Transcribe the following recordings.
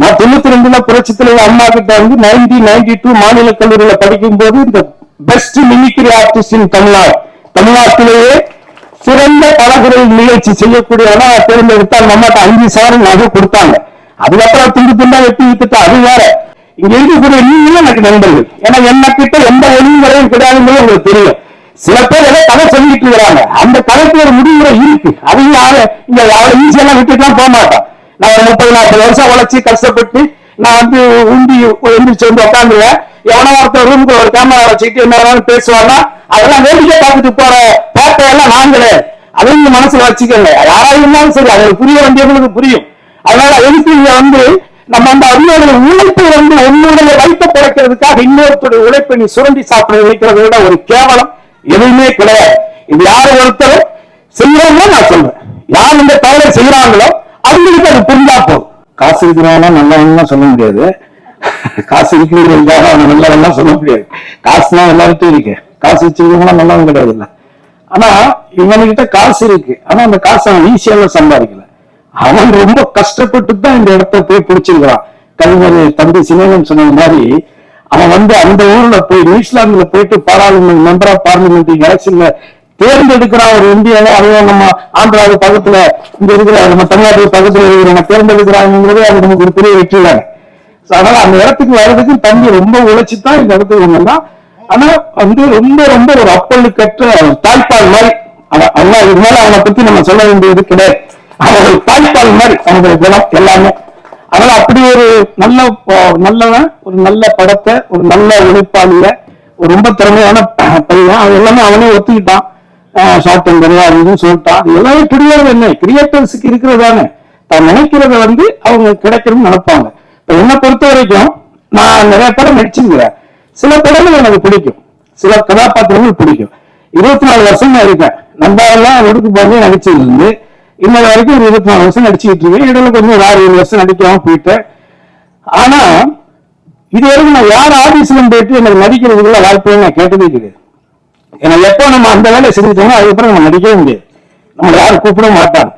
நான் தொண்ணூத்தி ரெண்டுல புரட்சி தலைவர் அம்மா கிட்ட வந்து நைன்டி நைன்டி டூ மாநில கல்லூரியில படிக்கும் போது இந்த best mimicry artist in Tamil Nadu. தமிழ்நாட்டிலேயே சிறந்த பலகுரல் நிகழ்ச்சி செய்யக்கூடிய தேர்ந்தெடுத்தா நம்ம அம்மாட்ட அஞ்சு சவரன் நகை கொடுத்தாங்க. அதுக்கப்புறம் துண்டு துண்டா வெட்டி வித்துட்டா அது வேற. இங்க இருக்கக்கூடிய நீங்களும் எனக்கு நண்பர்கள். ஏன்னா என்ன கிட்ட எந்த ஒளிமுறையும் கிடையாதுங்கிறது உங்களுக்கு தெரியும். சில பேர் ஏதோ கதை சொல்லிட்டு இருக்கிறாங்க. அந்த கதைக்கு ஒரு முடிவுரை இருக்கு. அதையும் யாரு? இங்க யாரும் ஈஸியெல்லாம் விட்டுட்டுலாம் போக மாட்டோம் நான் ஒரு முப்பது நாற்பது வருஷம் உழைச்சி கஷ்டப்பட்டு நான் வந்து உண்டி எந்திரிச்சு வந்து உட்காந்துருவேன் எவனோ ஒருத்தர் ரூமுக்கு ஒரு கேமரா வச்சுக்கிட்டு என்ன வேணாலும் அதெல்லாம் வேடிக்கை பார்த்துட்டு போற பேட்டையெல்லாம் நாங்களே. அதை அதையும் நீங்க மனசுல வச்சுக்கோங்க. யாராவது இருந்தாலும் சரி அதுக்கு புரிய வேண்டியவங்களுக்கு புரியும். அதனால எதுக்கு இங்க வந்து நம்ம அந்த அவங்களுடைய உழைப்பை வந்து உன்னுடைய வயிற்ற பிழைக்கிறதுக்காக இன்னொருத்தருடைய உழைப்பை நீ சுரண்டி சாப்பிட வைக்கிறத விட ஒரு கேவலம் எதுவுமே கிடையாது. இது யார் ஒருத்தர் செய்யறவங்க நான் சொல்றேன். யார் இந்த தவறை செய்யறாங்களோ அவங்களுக்கு அது புரிஞ்சா போதும் காசு இருக்கிறவங்க நல்லவங்க சொல்ல முடியாது. காசு இருக்கிறவங்களுக்காக அவன் நல்லவன்லாம் சொல்ல முடியாது. காசுனா எல்லார்ட்டும் இருக்கு. காசு வச்சிருக்கவங்களாம் நல்லவன் கிடையாது இல்லை ஆனா இவனுக்கிட்ட காசு இருக்கு. ஆனா அந்த காசு அவன் ஈஸியால சம்பாதிக்கல. அவன் ரொம்ப கஷ்டப்பட்டு தான் இந்த இடத்த போய் பிடிச்சிருக்கிறான். கவிஞர் தம்பி சினேகன் சொன்ன மாதிரி அவன் வந்து அந்த ஊர்ல போய் நியூசிலாந்துல போயிட்டு பாராளுமன்ற மெம்பரா பார்லிமெண்ட் எலெக்ஷன்ல தேர்ந்தெடுக்கிறான் ஒரு இந்தியாவை அதுவும் நம்ம ஆந்திராவு பக்கத்துல இங்க இருக்கிற நம்ம தமிழ்நாட்டுக்கு பக்கத்துல இருக்கிறவங்க தேர்ந்தெடுக்கிறாங்கிறதே அது நமக்கு ஒரு பெரிய வெற்றி தான் அதனால அந்த இடத்துக்கு வர்றதுக்கு தம்பி ரொம்ப உழைச்சுதான் இந்த இடத்துக்கு வந்தான் ஆனா வந்து ரொம்ப ரொம்ப ஒரு அப்பல்லு கற்ற தாய்ப்பால் மாதிரி அவன் இது மேல அவனை பத்தி நம்ம சொல்ல வேண்டியது கிடையாது. அவர்கள் தாய்ப்பால் மாதிரி அவங்களுடைய குணம் எல்லாமே. அதனால அப்படி ஒரு நல்ல நல்லவன் ஒரு நல்ல படத்தை ஒரு நல்ல உழைப்பாளிய ஒரு ரொம்ப திறமையான ப- பையன் அவன் எல்லாமே அவனே ஒத்துக்கிட்டான். ஷார்ட் நிறையா அது இதுன்னு சொல்லிட்டான் எல்லாமே புரியாது என்ன? கிரியேட்டர்ஸுக்கு இருக்கிறதானே. தான் நினைக்கிறத வந்து அவங்க கிடைக்கணும்னு நினைப்பாங்க. இப்ப என்னை பொறுத்த வரைக்கும் நான் நிறைய படம் நடிச்சிருக்கிறேன். சில படங்கள் எனக்கு பிடிக்கும். சில கதாபாத்திரங்கள் பிடிக்கும். இருபத்தி நாலு வருஷம் நான் இருக்கேன் எல்லாம் ஒடுக்கு போய் நடிச்சிருந்து இன்னொரு வரைக்கும் ஒரு இருபத்தி நாலு வருஷம் நடிச்சுக்கிட்டு இருக்கேன். இடையில கொஞ்சம் ஒரு ஆறு ஏழு வருஷம் நடிக்காம போயிட்டேன். ஆனா இது வரைக்கும் நான் யார் ஆபீஸ்ல போயிட்டு எனக்கு நடிக்கிறதுக்குள்ள வாய்ப்பு நான் கேட்டதே கிடையாது. ஏன்னா எப்போ நம்ம அந்த வேலையை செஞ்சுட்டோமோ அதுக்கப்புறம் நம்ம நடிக்கவே முடியாது. நம்மளை யாரும் கூப்பிட மாட்டாங்க.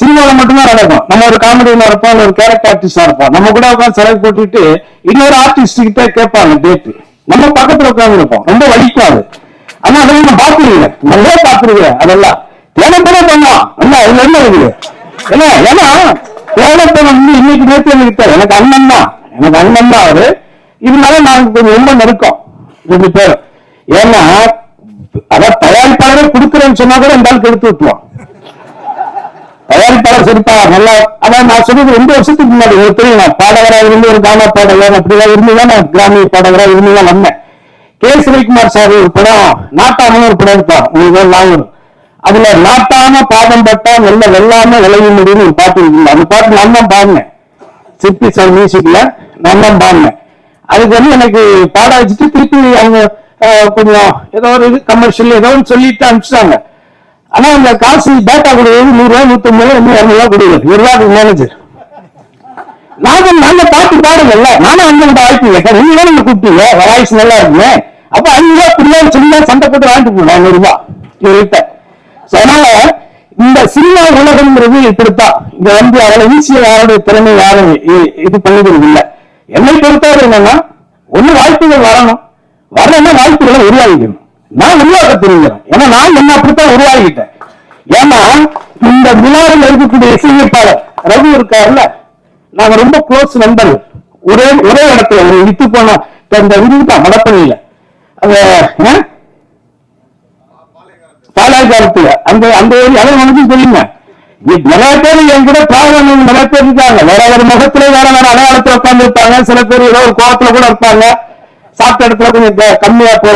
சினிமாவில் மட்டும்தான் நடக்கும். நம்ம ஒரு காமெடியில் இருப்போம் ஒரு கேரக்டர் ஆர்டிஸ்டா இருப்போம். நம்ம கூட உட்காந்து செலவு போட்டுட்டு இன்னொரு ஆர்டிஸ்ட் கிட்ட கேட்பாங்க டேட்டு நம்ம பக்கத்துல உட்காந்து இருப்போம். ரொம்ப வலிக்கும் அது. ஆனா அதெல்லாம் நம்ம பாத்துருக்கேன் நல்லா பாத்துருக்கேன் அதெல்லாம். தேவைப்பட பண்ணலாம். நல்லா அதுல என்ன இருக்குது? ஏன்னா ஏன்னா தேவைப்படம் வந்து இன்னைக்கு நேற்று எனக்கு எனக்கு அண்ணன் தான். எனக்கு அண்ணன் தான் அவரு. இருந்தாலும் நாங்க கொஞ்சம் ரொம்ப நெருக்கம். ரெண்டு பேரும். ஏன்னா அதான் தயாரிப்பாளரே கொடுக்குறேன்னு சொன்னா கூட இந்த ஆளுக்கு எடுத்து விட்டுருவான் தயாரிப்பாளர் சரிப்பா நல்லா அதான் நான் சொன்னது ரெண்டு வருஷத்துக்கு முன்னாடி உங்களுக்கு தெரியும் நான் பாடகரா இருந்து ஒரு கானா பாடகர் அப்படிலாம் இருந்துதான் நான் கிராமிய பாடகரா இருந்துதான் வந்தேன். கே சிவகுமார் சார் ஒரு படம் நாட்டாம ஒரு படம் எடுத்தான் உங்களுக்கு ஒரு ஞாபகம் இருக்கும். அதுல நாட்டாம பாதம் பட்டா நல்ல வெள்ளாம விளைய முடியும்னு ஒரு பாட்டு இருக்கு அந்த பாட்டு நான் தான் பாடினேன். சிற்பி சார் மியூசிக்ல நான் தான் பாடினேன். அதுக்கு வந்து எனக்கு பாட வச்சுட்டு திருப்பி அவங்க கொஞ்சம் ஏதோ ஒரு இது கமர்ஷியல் ஏதோ ஒன்று சொல்லிட்டு அனுப்பிச்சிட்டாங்க. ஆனா அந்த காசு டேட்டா கொடுக்குறது நூறு ரூபாய் நூத்தம்பது ரூபாய் இன்னும் இரநூறுவா கொடுக்குறது. ஒரு ரூபாய்க்கு மேனேஜர் நாங்க நாங்க பாட்டு பாடுங்கல்ல நானும் அங்க வந்து வாய்ப்பு கேட்டேன் நீங்க தான் கூப்பிட்டீங்க? வாய்ஸ் நல்லா இருக்குமே. அப்ப அஞ்சு ரூபாய் புரியாது சொல்லி சண்டை போட்டு வாங்கிட்டு போனோம் நூறு ரூபாய் இவர்கிட்ட. So, அதனால இந்த சினிமா உலகம்ங்கிறது இப்படித்தான். இங்க வந்து அவ்வளவு ஈஸியா யாருடைய திறமை யாரும் இது பண்ணிக்கிறது இல்லை என்னை பொறுத்தவரை என்னன்னா ஒண்ணு வாய்ப்புகள் வரணும். வரணும்னா வாய்ப்புகளை உருவாக்கிக்கணும் நான் உருவாக்க தெரிஞ்சிடும் ஏன்னா நான் என்ன அப்படித்தான் உருவாக்கிட்டேன் ஏன்னா இந்த விழாவில் இருக்கக்கூடிய இசையமைப்பாளர் ரகு இருக்காருல்ல. நாங்க ரொம்ப க்ளோஸ் நண்பர்கள் ஒரே ஒரே இடத்துல ஒரு வித்து போன இந்த இதுதான் மடப்பணியில அந்த ஆ? அந்த அந்த ஏரியா அதை உனக்கு தெரியுங்க நிறைய பேர் என் கூட டிராவல் நிறைய பேர் இருக்காங்க வேற வேற முகத்துல வேற வேற அடையாளத்துல உட்கார்ந்து இருப்பாங்க சில பேர் ஏதோ ஒரு கோலத்துல கூட இருப்பாங்க. சாப்பிட்ட இடத்துல கொஞ்சம் கம்மியா போ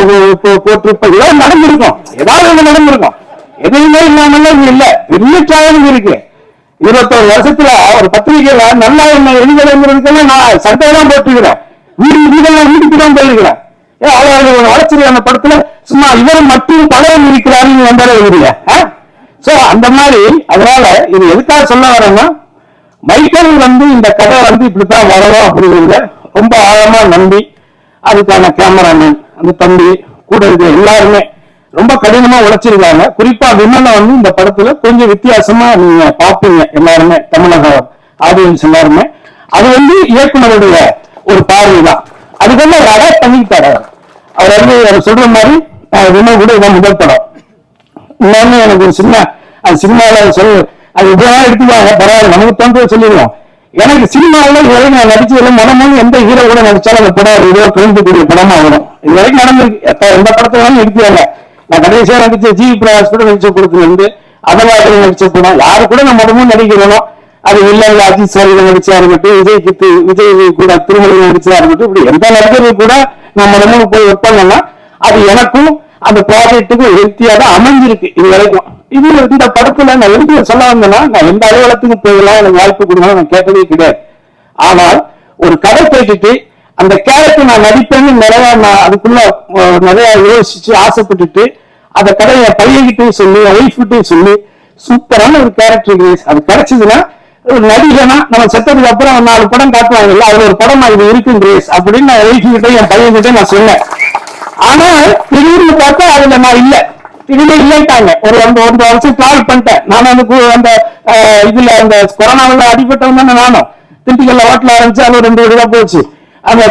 போ- ஏதோ நடந்திருக்கும். ஏதாவது ஒண்ணு நடந்திருக்கும். எதுவுமே இல்லாமல்லாம் இங்க இல்ல. பெரிய டிராவலிங் இருக்கு. இருபத்தோரு வருஷத்துல ஒரு பத்திரிகையில நல்லா என்ன எழுதுறதுக்கெல்லாம் நான் சட்டையெல்லாம் போட்டுக்கிறேன். வீடு வீடெல்லாம் வீட்டுக்கு தான் போயிருக்கிறேன் ஏன் அவ்வளவு வளர்ச்சியான படத்துல சும்மா இவர் மட்டும் தலைவன் இருக்கிறாருன்னு வந்தாலே எழுதுங்க சோ அந்த மாதிரி அதனால இது எதுக்காக சொல்ல வரேன்னா மைக்கேல் வந்து இந்த கதை வந்து இப்படித்தான் வரணும் அப்படிங்கிறத ரொம்ப ஆழமா நம்பி அதுக்கான கேமராமேன் அந்த தம்பி கூட இருக்கிற எல்லாருமே ரொம்ப கடினமா உழைச்சிருக்காங்க. குறிப்பா விமலை வந்து இந்த படத்துல கொஞ்சம் வித்தியாசமா நீங்க பாப்பீங்க எல்லாருமே தமிழக ஆடியன்ஸ் எல்லாருமே. அது வந்து இயக்குனருடைய ஒரு பார்வை தான் அதுக்கு வந்து அவர் அடாப்ட் பண்ணிக்கிட்டாரு அவர். வந்து அவர் சொல்ற மாதிரி விமல் கூட இதான் முதல் படம். இன்னொன்னு எனக்கு ஒரு சின்ன அது சினிமாவில் சொல்லு அது இதெல்லாம் எடுத்துக்காங்க பரவாயில்ல நமக்கு தோன்றது சொல்லிடுவோம். எனக்கு சினிமாவில் இதுவரைக்கும் நான் நடிச்சதுல மனமும் எந்த ஹீரோ கூட நடிச்சாலும் அந்த படம் ஏதோ கலந்துக்கூடிய படமா வரும். இது வரைக்கும் நடந்திருக்கு. எப்ப எந்த படத்தை வேணாலும் எடுத்துவாங்க நான் கடைசியா நடிச்ச ஜி பிரகாஷ் கூட நடிச்ச படத்துல இருந்து அதெல்லாம் நடிச்ச படம் யாரு கூட நம்ம மனமும் நடிக்கிறோம் அது இல்ல அஜித் சார் நடிச்சா இருக்கட்டும் விஜய் கித்து விஜய் கூட திருமலை நடிச்சா இருக்கட்டும் இப்படி எந்த நடிகர்கள் கூட நம்ம மனமும் போய் ஒர்க் அது எனக்கும் அந்த ப்ராஜெக்ட்டுக்கும் ஹெல்த்தியா தான் அமைஞ்சிருக்கு இது வரைக்கும் இது இந்த படத்துல நான் எதுக்கு சொல்ல வந்தேன்னா நான் எந்த அலுவலகத்துக்கு போகலாம் எனக்கு வாய்ப்பு கொடுங்க நான் கேட்டதே கிடையாது. ஆனால் ஒரு கதை கேட்டுட்டு அந்த கேரக்டர் நான் நடிப்பேன்னு நிறைய நான் அதுக்குள்ள நிறைய யோசிச்சு ஆசைப்பட்டுட்டு அந்த கதையை என் பையன்கிட்டையும் சொல்லி ஒய்ஃப்கிட்டையும் சொல்லி சூப்பரான ஒரு கேரக்டர் அது கிடைச்சதுன்னா ஒரு நடிகனா நம்ம செத்ததுக்கு அப்புறம் நாலு படம் காட்டுவாங்கல்ல அதுல ஒரு படம் இது இருக்கும் கிரேஸ் அப்படின்னு நான் ஒய்ஃப் கிட்டே என் பையன் நான் சொன்னேன். ஆனா திடீர்னு பார்த்தா அதுல நான் இல்ல. திடீர்னு இல்லைட்டாங்க ஒரு அந்த வருஷம் டிராவல் பண்ணிட்டேன். நானும் அந்த அந்த இதுல அந்த கொரோனாவில் அடிபட்டவன் தானே நானும். திண்டுக்கல்ல ஹோட்டல் ஆரம்பிச்சு அது ரெண்டு வீடு தான் போச்சு. அந்த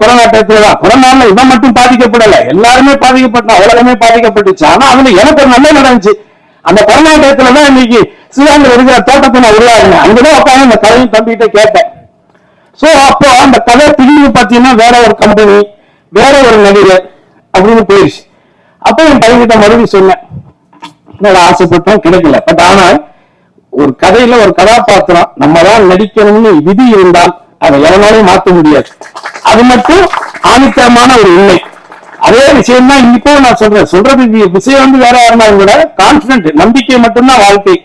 கொரோனா டயத்துல தான். கொரோனால இவன் மட்டும் பாதிக்கப்படல. எல்லாருமே பாதிக்கப்பட்டோம் உலகமே பாதிக்கப்பட்டுச்சு. ஆனா அதுல எனக்கு ஒரு நல்ல நடந்துச்சு. அந்த கொரோனா டயத்துல தான் இன்னைக்கு சிவாங்க இருக்கிற தோட்டத்தை நான் உருவாடினேன் அங்கதான் உட்காந்து அந்த கதையும் தம்பிகிட்ட கேட்டேன். சோ அப்போ அந்த கதை திரும்பி பாத்தீங்கன்னா வேற ஒரு கம்பெனி வேற ஒரு நடிகர். அப்படின்னு போயிடுச்சு அப்ப என் பையன்கிட்ட மறுபடியும் சொன்னேன். நான் ஆசைப்பட்டோம் கிடைக்கல. பட் ஆனால் ஒரு கதையில ஒரு கதாபாத்திரம் நம்ம தான் நடிக்கணும்னு விதி இருந்தால் அதை எவனாலையும் மாத்த முடியாது. அது மட்டும் ஆணித்தரமான ஒரு உண்மை. அதே விஷயம் தான் இப்போ நான் சொல்றேன். சொல்றது விஷயம் வந்து வேற யாருனாலும் கூட கான்பிடன்ட் நம்பிக்கை மட்டும்தான் வாழ்க்கை.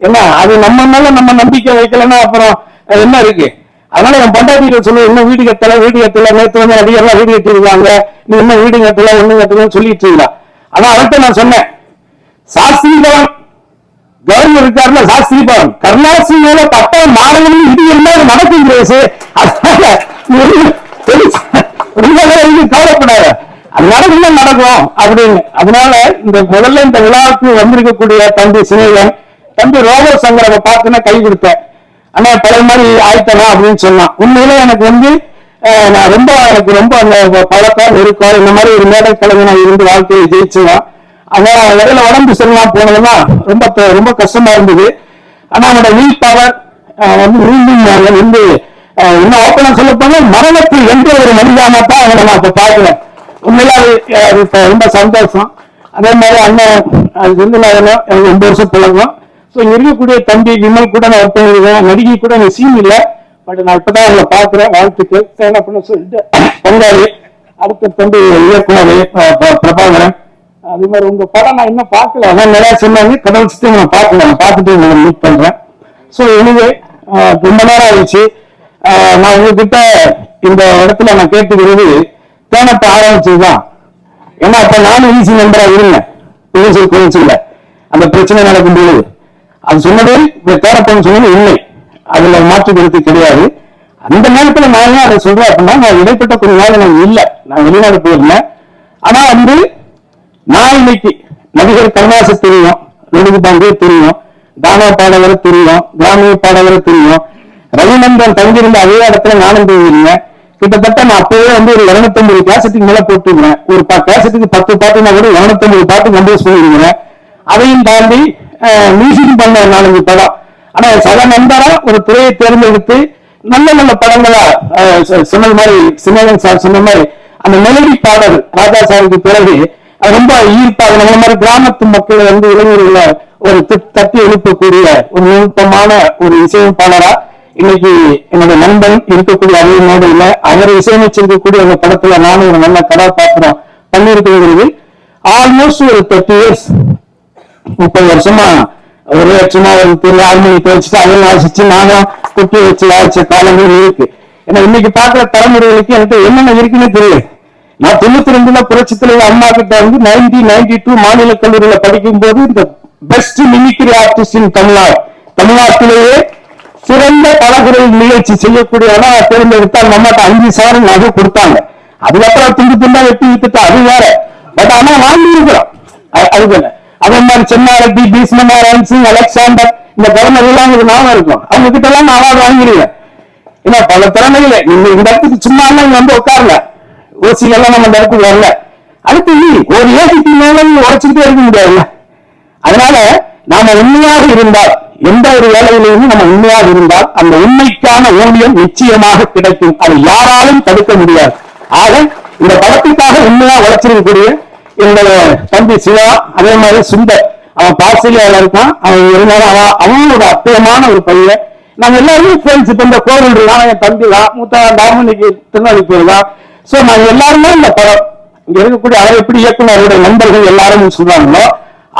ஏன்னா அது நம்ம மேல நம்ம நம்பிக்கை வைக்கலன்னா அப்புறம் என்ன இருக்கு? அதனால என் பண்டாட்டிகள் சொல்லுவேன் இன்னும் வீடு கட்டல வீடு கட்டல நேற்று வந்து அதிகாரம் வீடு கட்டிருக்காங்க நீ இன்னும் வீடு கட்டல ஒண்ணு கட்டலன்னு சொல்லிட்டு இருந்தா. ஆனா அவர்கிட்ட நான் சொன்னேன். சாஸ்திரிபவன் கவர்னர் இருக்காருல சாஸ்திரிபவன். கருணாசி மேல பட்டா மாறணும் இது என்ன நடக்கும் கிரேசு அதனால கவலைப்படாத. அது நடக்கும் நடக்கும் அப்படின்னு. அதனால இந்த முதல்ல இந்த விழாவுக்கு வந்திருக்கக்கூடிய தம்பி சிநேகன் தம்பி ரோபர் சங்கரவை பார்த்துன்னா கை கொடுத்தேன். ஆனா பழைய மாதிரி ஆயிட்டனா அப்படின்னு சொன்னான். உண்மையில எனக்கு வந்து நான் ரொம்ப எனக்கு ரொம்ப அந்த பழக்கம் நெருக்கம் இந்த மாதிரி ஒரு மேடை நான் இருந்து வாழ்க்கையை ஜெயிச்சுவேன் ஆனா இடையில உடம்பு சரியில்லாம போனதுன்னா ரொம்ப ரொம்ப கஷ்டமா இருந்தது. ஆனா அவனோட வில் பவர் வந்து மீண்டும் அவன் வந்து இன்னும் ஓப்பனா சொல்ல போனா மரணத்தில் எந்த ஒரு மனிதனா அவனை நான் இப்ப பாக்குறேன் உண்மையில ரொம்ப சந்தோஷம். அதே மாதிரி அண்ணன் அது வந்து நான் எனக்கு ஒன்பது வருஷம் பழக்கம் ஸோ இங்க இருக்கக்கூடிய தம்பி விமல் கூட நான் ஒர்க் பண்ணிருக்கேன் நடிகை கூட எனக்கு சீன் இல்லை. பட் நான் இப்பதான் அவங்களை பாக்குறேன் வாழ்த்துக்கள். என்ன பண்ண சொல்லிட்டு பங்காளி அடுத்த தம்பி இயக்குனர் பிரபாகரன். அது மாதிரி உங்க படம் நான் இன்னும் பார்க்கல. அதான் நிறைய சொன்னாங்க. கடவுள் சுத்தி நான் பார்க்கல. நான் பார்த்துட்டு உங்களை மீட் பண்றேன். ஸோ எனவே ரொம்ப நேரம் ஆயிடுச்சு. நான் உங்ககிட்ட இந்த இடத்துல நான் கேட்டுக்கிறது தேனப்ப ஆரம்பிச்சதுதான். ஏன்னா அப்ப நானும் ஈசி நம்பரா இருந்தேன். புதுசு அந்த பிரச்சனை நடக்கும்போது. அது சொன்னது இப்ப சொன்னது இல்லை. அதுல மாற்று கருத்து கிடையாது. அந்த நேரத்துல நான் ஏன் அதை சொல்றேன் அப்படின்னா நான் இடைப்பட்ட கொஞ்ச நாள் எனக்கு இல்லை. நான் வெளிநாடு போயிருந்தேன். ஆனா வந்து நான் இன்னைக்கு நடிகர் கருணாசு தெரியும் நடிகர் பாண்டே தெரியும் தானா பாடகர் தெரியும் கிராமிய பாடகர் தெரியும். ரவிநந்தன் தங்கியிருந்த அதே இடத்துல நானும் போயிருந்தேன். கிட்டத்தட்ட நான் அப்பவே வந்து ஒரு இருநூத்தம்பது கேசட்டுக்கு மேல போட்டுருந்தேன் ஒரு ப- கேசட்டுக்கு பத்து பாட்டுனா கூட இருநூத்தம்பது பாட்டு கம்போஸ் பண்ணிருக்கிறேன் அதையும் தாண்டி மியூசிக் பண்ண நாலஞ்சு படம். ஆனா சக நண்பரா ஒரு துறையை தேர்ந்தெடுத்து நல்ல நல்ல படங்களா அஹ், சொன்னது மாதிரி சின்னவன் சார் சொன்ன மாதிரி அந்த மெலடி பாடல் ராஜா சாருக்கு பிறகு ரொம்ப ஈர்ப்பாக நம்ம மாதிரி கிராமத்து மக்கள் வந்து இளைஞர்களை ஒரு தி- தட்டி எழுப்பக்கூடிய ஒரு நுட்பமான ஒரு இசையமைப்பாளரா இன்னைக்கு என்னோட நண்பன் இருக்கக்கூடிய அதே மேடையில அவர் இசையமைச்சிருக்கக்கூடிய அந்த படத்துல நானும் ஒரு நல்ல கதாபாத்திரம் பண்ணியிருக்கிறது ஆல்மோஸ்ட் ஒரு தேர்ட்டி இயர்ஸ் முப்பது வருஷமா ஒரு வருஷமா ஒரு பெரிய ஆழ்மொழி வச்சுட்டு அதை வாசிச்சு நானும் குட்டி வச்சு வாசிச்ச காலங்கள் இருக்கு. ஏன்னா இன்னைக்கு பாக்குற தலைமுறைகளுக்கு எனக்கு என்னென்ன இருக்குன்னு தெரியும் நான் தொண்ணூத்தி ரெண்டுல புரட்சி தலைவர் அம்மா கிட்ட வந்து நைன்டி நைன்டி டூ மாநில கல்லூரியில படிக்கும் போது இந்த best mimicry artist in Tamil Nadu. தமிழ்நாட்டிலேயே சிறந்த பலகுரல் நிகழ்ச்சி செய்யக்கூடிய தேர்ந்தெடுத்தா நம்மகிட்ட அஞ்சு சவரன் நகை கொடுத்தாங்க. அதுக்கப்புறம் துண்டு துண்டா வெட்டி வித்துட்டா அது வேற. பட் ஆனா வாங்கி இருக்கிறோம் அதுக்கு அதே மாதிரி சென்னாரட்டி பீஸ்மனா ராம்சிங் அலெக்சாண்டர் இந்த கவர்னர் எல்லாம் உங்களுக்கு ஞாபகம் இருக்கும். அவங்க கிட்ட எல்லாம் நான் அவார்டு வாங்கிடுவேன் ஏன்னா பல திறமைகளை நீங்க இந்த இடத்துக்கு சும்மா இங்க வந்து உட்காருங்க. ஓசில எல்லாம் நம்ம இந்த இடத்துக்கு வரல. அடுத்து ஒரு ஏசிக்கு மேல நீங்க உழைச்சுக்கிட்டே இருக்க முடியாதுல்ல. அதனால நாம உண்மையாக இருந்தால் எந்த ஒரு வேலையிலிருந்து நம்ம உண்மையாக இருந்தால் அந்த உண்மைக்கான ஊதியம் நிச்சயமாக கிடைக்கும். அதை யாராலும் தடுக்க முடியாது. ஆக இந்த படத்துக்காக உண்மையா உழைச்சிருக்கக்கூடிய என்னுடைய தம்பி சிவா அதே மாதிரி சுந்தர். அவன் பாசிலியால இருக்கான். அவன் இருந்தாலும் அவன் அவன் ஒரு அற்புதமான ஒரு பையன். நாங்க எல்லாருமே ஃப்ரெண்ட்ஸ் இப்ப இந்த கோவில் இருக்கான் என் தம்பி தான் மூத்த டாமினிக்கு திருநெல்வேலி போயிருக்கான் சோ நாங்க எல்லாருமே இந்த படம் இங்க இருக்கக்கூடிய அவர் எப்படி இயக்குனருடைய நண்பர்கள் எல்லாரும் சொல்றாங்களோ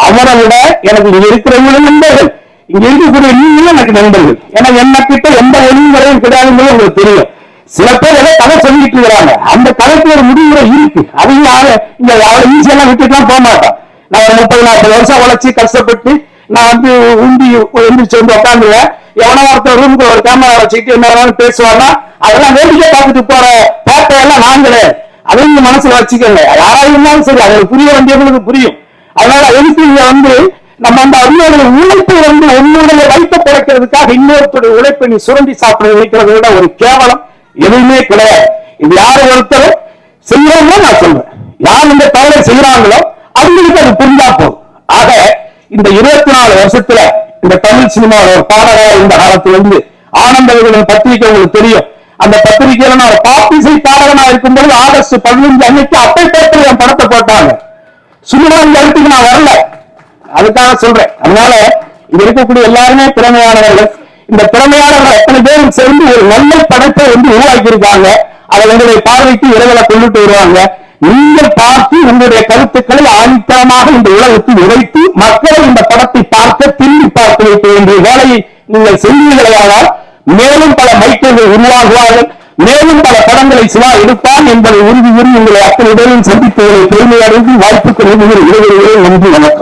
அவரை விட எனக்கு இங்க இருக்கிறவங்களும் நண்பர்கள். இங்க இருக்கக்கூடிய நீங்களும் எனக்கு நண்பர்கள். ஏன்னா என்ன கிட்ட எந்த ஒளிமுறையும் கிடையாதுங்கிறது உங்களுக்கு தெரியும். சில பேர் ஏதோ கதை சொல்லிட்டு இருக்கிறாங்க. அந்த கதைக்கு ஒரு முடிவுரை இருக்கு. அதையும் யாரும் இங்க யாரும் ஈஸியெல்லாம் விட்டுட்டுலாம் போக மாட்டோம் நான் ஒரு முப்பது நாற்பது வருஷம் உழைச்சி கஷ்டப்பட்டு நான் வந்து உண்டி எந்திரிச்சு வந்து உட்காந்துருவேன் எவனோ ஒருத்தர் ரூமுக்கு ஒரு கேமரா வச்சுக்கிட்டு என்ன வேணாலும் அதெல்லாம் வேடிக்கை பார்த்துட்டு போற பேட்டையெல்லாம் நாங்களே. அதையும் நீங்க மனசுல வச்சுக்கோங்க. யாராவது இருந்தாலும் சரி அது புரிய வேண்டியவங்களுக்கு புரியும். அதனால எதுக்கு இங்க வந்து நம்ம அந்த அவங்களுடைய உழைப்பு வந்து உன்னுடைய வயிற்ற பிறக்கிறதுக்காக இன்னொருத்தருடைய உழைப்பை நீ சுரண்டி சாப்பிட நினைக்கிறத விட ஒரு கேவலம். எதுவுமே கிடையாது. இது யார் ஒருத்தர் செய்யறோம்னு நான் சொல்றேன். யார் இந்த தவறை செய்யறாங்களோ அவங்களுக்கு அது புரிஞ்சா போதும். ஆக இந்த இருபத்தி நாலு வருஷத்துல இந்த தமிழ் சினிமாவோட ஒரு பாடகர் இந்த காலத்துல இருந்து ஆனந்த விகடன் பத்திரிகை உங்களுக்கு தெரியும். அந்த பத்திரிகையில நான் ஒரு பாப்பிசை பாடகனா இருக்கும்போது ஆகஸ்ட் பதினஞ்சு அன்னைக்கு அப்பை பேப்பர் என் படத்தை போட்டாங்க. சும்மா இந்த இடத்துக்கு நான் வரல. அதுக்காக சொல்றேன். அதனால இங்க இருக்கக்கூடிய எல்லாருமே திறமையானவர்கள். இந்த திறமையாளர்கள் எத்தனை பேரும் சேர்ந்து ஒரு நல்ல படைப்பை வந்து உருவாக்கி இருக்காங்க அதை உங்களுடைய பார்வைக்கு இரவுல கொண்டுட்டு வருவாங்க. நீங்கள் பார்த்து உங்களுடைய கருத்துக்களை ஆணித்தரமாக இந்த உலகத்தில் உரைத்து மக்களை இந்த படத்தை பார்க்க திரும்பி பார்த்து வைக்க வேண்டிய வேலையை நீங்கள் செய்வீர்களானால் மேலும் பல மைக்கேல்கள் உருவாகுவார்கள். மேலும் பல படங்களை சிவா எடுப்பான் என்பதை உறுதி கூறி உங்களை அத்தனை பேரையும் சந்திப்பவர்களை பெருமையடைந்து வாய்ப்புக்கு நன்றி நன்றி வணக்கம்.